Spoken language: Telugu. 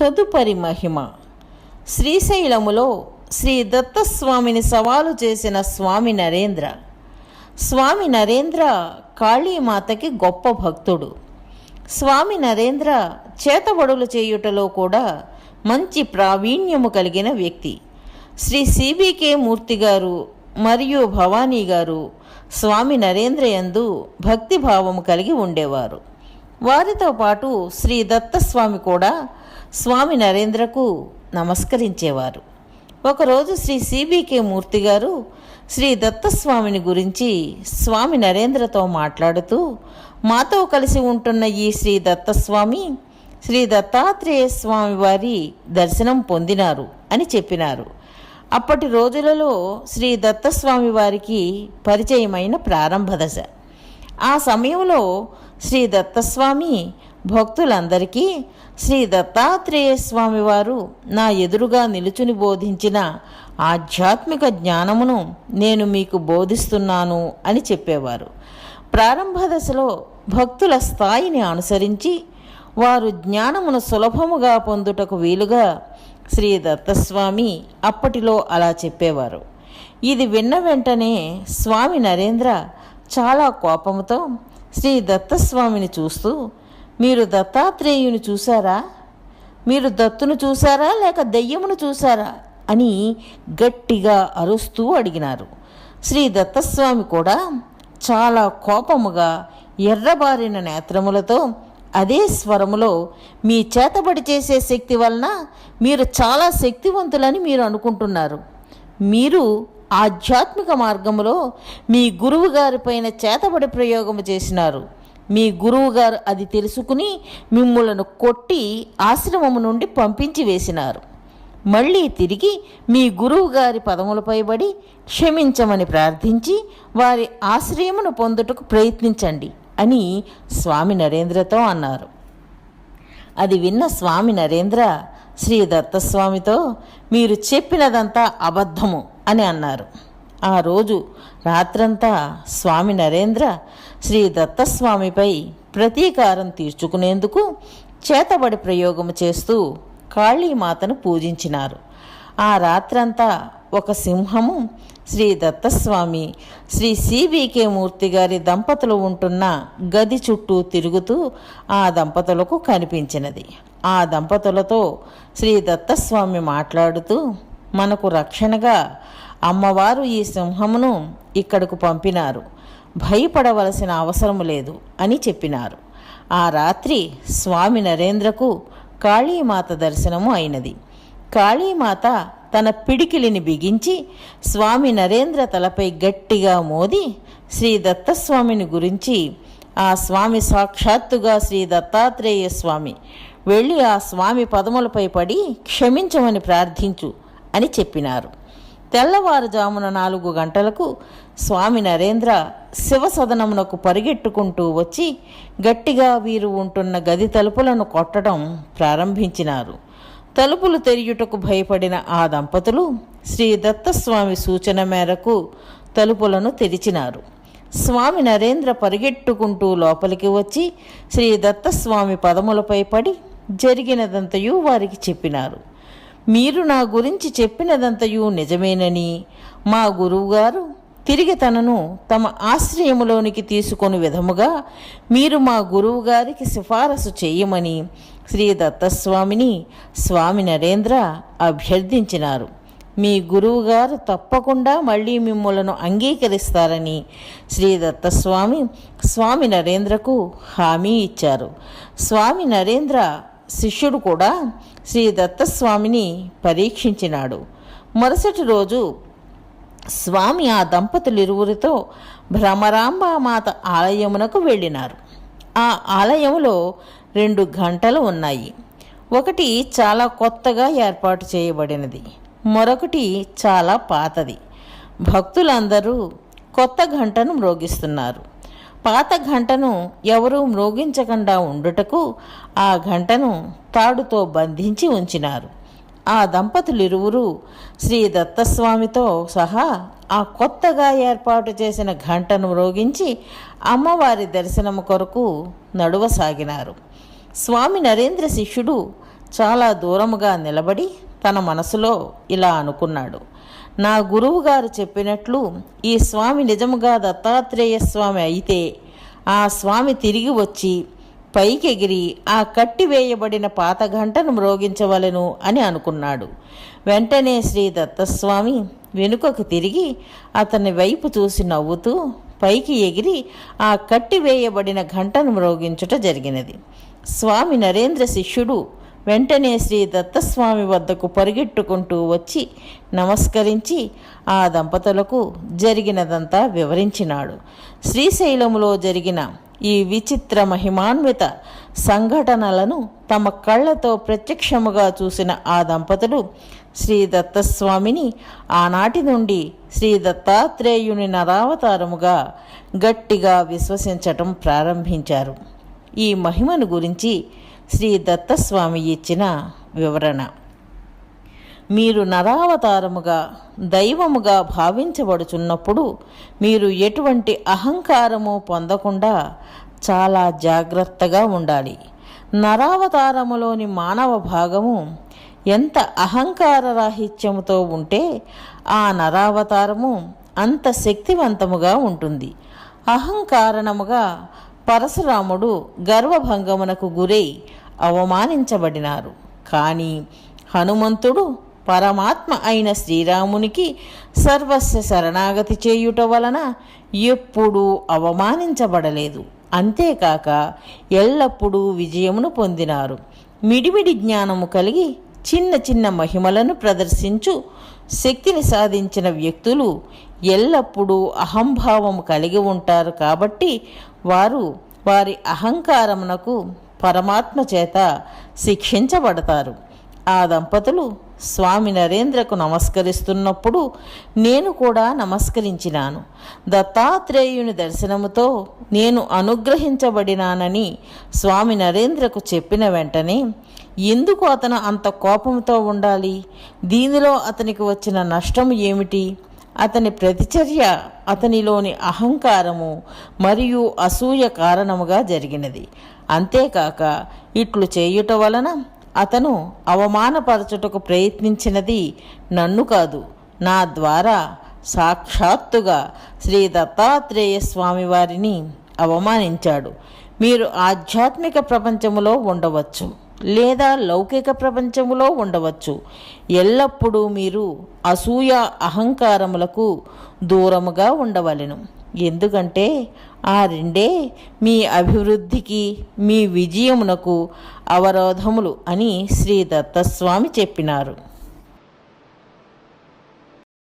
తదుపరి మహిమ. శ్రీశైలములో శ్రీ దత్తస్వామిని సవాలు చేసిన స్వామి నరేంద్ర. స్వామి నరేంద్ర కాళీమాతకి గొప్ప భక్తుడు. స్వామి నరేంద్ర చేతబడులు చేయుటలో కూడా మంచి ప్రావీణ్యము కలిగిన వ్యక్తి. శ్రీ సిబికే మూర్తి గారు మరియు భవానీ గారు స్వామి నరేంద్ర యందు భక్తిభావము కలిగి ఉండేవారు. వారితో పాటు శ్రీ దత్తస్వామి కూడా స్వామి నరేంద్రకు నమస్కరించేవారు. ఒకరోజు శ్రీ సిబికే మూర్తి గారు శ్రీ దత్తస్వామిని గురించి స్వామి నరేంద్రతో మాట్లాడుతూ మాతో కలిసి ఉంటున్న ఈ శ్రీ దత్తస్వామి శ్రీ దత్తాత్రేయ స్వామి వారి దర్శనం పొందినారు అని చెప్పినారు. అప్పటి రోజులలో శ్రీ దత్తస్వామి వారికి పరిచయమైన ప్రారంభ దశ. ఆ సమయంలో శ్రీ దత్తస్వామి భక్తులందరికీ శ్రీ దత్తాత్రేయ స్వామివారు నా ఎదురుగా నిలుచుని బోధించిన ఆధ్యాత్మిక జ్ఞానమును నేను మీకు బోధిస్తున్నాను అని చెప్పేవారు. ప్రారంభ దశలో భక్తుల స్థాయిని అనుసరించి వారు జ్ఞానమును సులభముగా పొందుటకు వీలుగా శ్రీ దత్తస్వామి అప్పటిలో అలా చెప్పేవారు. ఇది విన్న వెంటనే స్వామి నరేంద్ర చాలా కోపముతో శ్రీ దత్తస్వామిని చూస్తూ మీరు దత్తాత్రేయుని చూశారా? మీరు దత్తును చూశారా లేక దెయ్యమును చూశారా? అని గట్టిగా అరుస్తూ అడిగినారు. శ్రీ దత్తస్వామి కూడా చాలా కోపముగా ఎర్రబారిన నేత్రములతో అదే స్వరములో మీ చేతబడి చేసే శక్తి వలన మీరు చాలా శక్తివంతులని మీరు అనుకుంటున్నారు. మీరు ఆధ్యాత్మిక మార్గములో మీ గురువు గారిపైన చేతబడి ప్రయోగము చేసినారు. మీ గురువు గారు అది తెలుసుకుని మిమ్మలను కొట్టి ఆశ్రమము నుండి పంపించి వేసినారు. మళ్ళీ తిరిగి మీ గురువు గారి పదములపై పడి క్షమించమని ప్రార్థించి వారి ఆశ్రయమును పొందుటకు ప్రయత్నించండి అని స్వామి నరేంద్రతో అన్నారు. అది విన్న స్వామి నరేంద్ర శ్రీ దత్తస్వామితో మీరు చెప్పినదంతా అబద్ధము అని అన్నారు. ఆ రోజు రాత్రంతా స్వామి నరేంద్ర శ్రీ దత్తస్వామిపై ప్రతీకారం తీర్చుకునేందుకు చేతబడి ప్రయోగము చేస్తూ కాళీమాతను పూజించినారు. ఆ రాత్రంతా ఒక సింహము శ్రీ దత్తస్వామి శ్రీ సిబికే మూర్తి గారి దంపతులు ఉంటున్న గది చుట్టూ తిరుగుతూ ఆ దంపతులకు కనిపించినది. ఆ దంపతులతో శ్రీ దత్తస్వామి మాట్లాడుతూ మనకు రక్షణగా అమ్మవారు ఈ సింహమును ఇక్కడకు పంపినారు. భయపడవలసిన అవసరం లేదు అని చెప్పినారు. ఆ రాత్రి స్వామి నరేంద్రకు కాళీమాత దర్శనము అయినది. కాళీమాత తన పిడికిలిని బిగించి స్వామి నరేంద్ర తలపై గట్టిగా మోది శ్రీ దత్తస్వామిని గురించి ఆ స్వామి సాక్షాత్తుగా శ్రీ దత్తాత్రేయ స్వామి వెళ్ళి ఆ స్వామి పదములపై పడి క్షమించమని ప్రార్థించు అని చెప్పినారు. తెల్లవారుజామున నాలుగు గంటలకు స్వామి నరేంద్ర శివసదనమునకు పరిగెట్టుకుంటూ వచ్చి గట్టిగా వీరు ఉంటున్న గది తలుపులను కొట్టడం ప్రారంభించినారు. తలుపులు తెరియుటకు భయపడిన ఆ దంపతులు శ్రీ దత్తస్వామి సూచన మేరకు తలుపులను తెరిచినారు. స్వామి నరేంద్ర పరిగెట్టుకుంటూ లోపలికి వచ్చి శ్రీ దత్తస్వామి పదములపై పడి జరిగినదంతయు వారికి చెప్పినారు. మీరు నా గురించి చెప్పినదంతయు నిజమేనని. మా గురువుగారు తిరిగి తనను తమ ఆశ్రయములోనికి తీసుకొని విధముగా మీరు మా గురువుగారికి సిఫారసు చేయమని శ్రీ దత్తస్వామిని స్వామి నరేంద్ర అభ్యర్థించినారు. మీ గురువుగారు తప్పకుండా మళ్ళీ మిమ్మలను అంగీకరిస్తారని శ్రీ దత్తస్వామి స్వామి నరేంద్రకు హామీ ఇచ్చారు. స్వామి నరేంద్ర శిష్యుడు కూడా శ్రీ దత్తస్వామిని పరీక్షించినాడు. మరుసటి రోజు స్వామి ఆ దంపతులిరువురితో భ్రమరాంబామాత ఆలయమునకు వెళ్ళినారు. ఆ ఆలయంలో రెండు గంటలు ఉన్నాయి. ఒకటి చాలా కొత్తగా ఏర్పాటు చేయబడినది. మరొకటి చాలా పాతది. భక్తులందరూ కొత్త గంటను మ్రోగిస్తున్నారు. పాత గంటను ఎవరూ మ్రోగించకుండా ఉండుటకు ఆ గంటను తాడుతో బంధించి ఉంచినారు. ఆ దంపతులిరువురు శ్రీ దత్తస్వామితో సహా ఆ కొత్తగా ఏర్పాటు చేసిన ఘంటను మ్రోగించి అమ్మవారి దర్శనము కొరకు నడువసాగినారు. స్వామి నరేంద్ర శిష్యుడు చాలా దూరముగా నిలబడి తన మనసులో ఇలా అనుకున్నాడు. నా గురువుగారు చెప్పినట్లు ఈ స్వామి నిజముగా దత్తాత్రేయ స్వామి అయితే ఆ స్వామి తిరిగి వచ్చి పైకెగిరి ఆ కట్టి వేయబడిన పాత గంటను మ్రోగించవలెను అని అనుకున్నాడు. వెంటనే శ్రీ దత్తస్వామి వెనుకకు తిరిగి అతని వైపు చూసి నవ్వుతూ పైకి ఎగిరి ఆ కట్టి వేయబడిన గంటను మ్రోగించుట జరిగినది. స్వామి నరేంద్ర శిష్యుడు వెంటనే శ్రీ దత్తస్వామి వద్దకు పరిగెట్టుకుంటూ వచ్చి నమస్కరించి ఆ దంపతులకు జరిగినదంతా వివరించినాడు. శ్రీశైలములో జరిగిన ఈ విచిత్ర మహిమాన్విత సంఘటనలను తమ కళ్ళతో ప్రత్యక్షముగా చూసిన ఆ దంపతులు శ్రీ దత్తస్వామిని ఆనాటి నుండి శ్రీ దత్తాత్రేయుని నరావతారముగా గట్టిగా విశ్వసించటం ప్రారంభించారు. ఈ మహిమను గురించి శ్రీ దత్తస్వామి ఇచ్చిన వివరణ. మీరు నరావతారముగా దైవముగా భావించబడుచున్నప్పుడు మీరు ఎటువంటి అహంకారము పొందకుండా చాలా జాగ్రత్తగా ఉండాలి. నరావతారములోని మానవ భాగము ఎంత అహంకార రాహిత్యముతో ఉంటే ఆ నరావతారము అంత శక్తివంతముగా ఉంటుంది. అహంకారణముగా పరశురాముడు గర్వభంగమునకు గురై అవమానించబడినారు. కానీ హనుమంతుడు పరమాత్మ అయిన శ్రీరామునికి సర్వస్వ శరణాగతి చేయుట వలన ఎప్పుడూ అవమానించబడలేదు. అంతేకాక ఎల్లప్పుడూ విజయమును పొందినారు. మిడిమిడి జ్ఞానము కలిగి చిన్న చిన్న మహిమలను ప్రదర్శించు శక్తిని సాధించిన వ్యక్తులు ఎల్లప్పుడూ అహంభావం కలిగి ఉంటారు కాబట్టి వారు వారి అహంకారమునకు పరమాత్మ చేత శిక్షించబడతారు. ఆ దంపతులు స్వామి నరేంద్రకు నమస్కరిస్తున్నప్పుడు నేను కూడా నమస్కరించినాను. దత్తాత్రేయుని దర్శనముతో నేను అనుగ్రహించబడినానని స్వామి నరేంద్రకు చెప్పిన వెంటనే ఎందుకు అతను అంత కోపంతో ఉండాలి? దీనిలో అతనికి వచ్చిన నష్టం ఏమిటి? అతని ప్రతిచర్య అతనిలోని అహంకారము మరియు అసూయ కారణముగా జరిగినది. అంతేకాక ఇట్లు చేయుట వలన అతను అవమానపరచుటకు ప్రయత్నించినది నన్ను కాదు నా ద్వారా సాక్షాత్తుగా శ్రీ దత్తాత్రేయ స్వామి వారిని అవమానించాడు. మీరు ఆధ్యాత్మిక ప్రపంచములో ఉండవచ్చు. లేదా లౌకిక ప్రపంచములో ఉండవచ్చు. ఎల్లప్పుడూ మీరు అసూయ అహంకారములకు దూరముగా ఉండవలెను. ఎందుకంటే ఆ రెండే మీ అభివృద్ధికి మీ విజయమునకు అవరోధములు అని శ్రీ దత్తస్వామి చెప్పినారు.